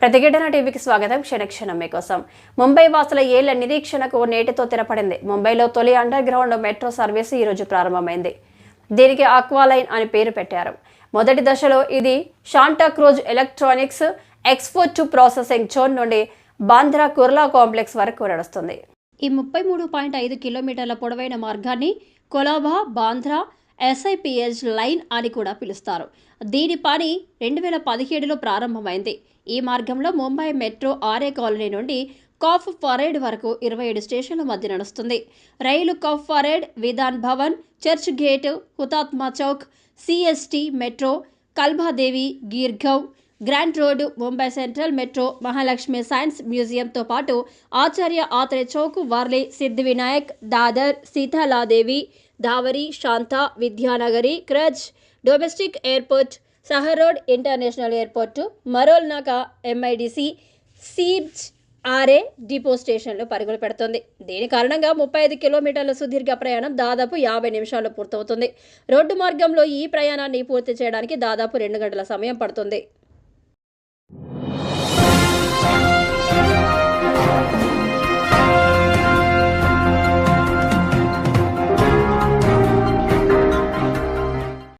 ప్రతిఘటన టీవీకి స్వాగతం. క్షణక్షణం మీకోసం. ముంబై వాసుల ఏళ్ళ నిరీక్షణకు నేటితో తెరపడింది. ముంబైలో తొలి అండర్ గ్రౌండ్ మెట్రో సర్వీసు ఈరోజు ప్రారంభమైంది. దీనికి ఆక్వాలైన్ అని పేరు పెట్టారు. మొదటి దశలో ఇది Santacruz electronics export to processing zone నుండి బాంద్రా కుర్లా కాంప్లెక్స్ వరకు నడుస్తుంది. ఈ ముప్పై మూడు పాయింట్ ఐదు కిలోమీటర్ల పొడవైన మార్గాన్ని కొలాబా బాంద్రా ఎస్ఐపిఎస్ లైన్ అని కూడా పిలుస్తారు. దీని పని రెండు వేల పదిహేడులో ప్రారంభమైంది. ఈ మార్గంలో ముంబై మెట్రో ఆర్ఏ కాలనీ నుండి కాఫ్ పరేడ్ వరకు ఇరవై ఏడు స్టేషన్ల మధ్య నడుస్తుంది. రైలు Cuffe parade Vidhan Bhavan Churchgate Hutatma Chowk CST metro Kalbadevi Girgaon Grant road Mumbai central metro Mahalaxmi science మ్యూజియంతో పాటు ఆచార్య ఆత్రే చౌక్ వర్లీ సిద్ధి వినాయక్ దాదర్ సీతాలాదేవి ధావరి శాంత Vidyanagari Cruz domestic airport Sahar road international airport Marol Naka MIDC SEEPZ Aarey depot స్టేషన్లు పరుగులు పెడుతుంది. దీని కారణంగా ముప్పై ఐదు కిలోమీటర్ల సుదీర్ఘ ప్రయాణం దాదాపు యాభై నిమిషాల్లో పూర్తవుతుంది. రోడ్డు మార్గంలో ఈ ప్రయాణాన్ని పూర్తి చేయడానికి దాదాపు రెండు గంటల సమయం పడుతుంది.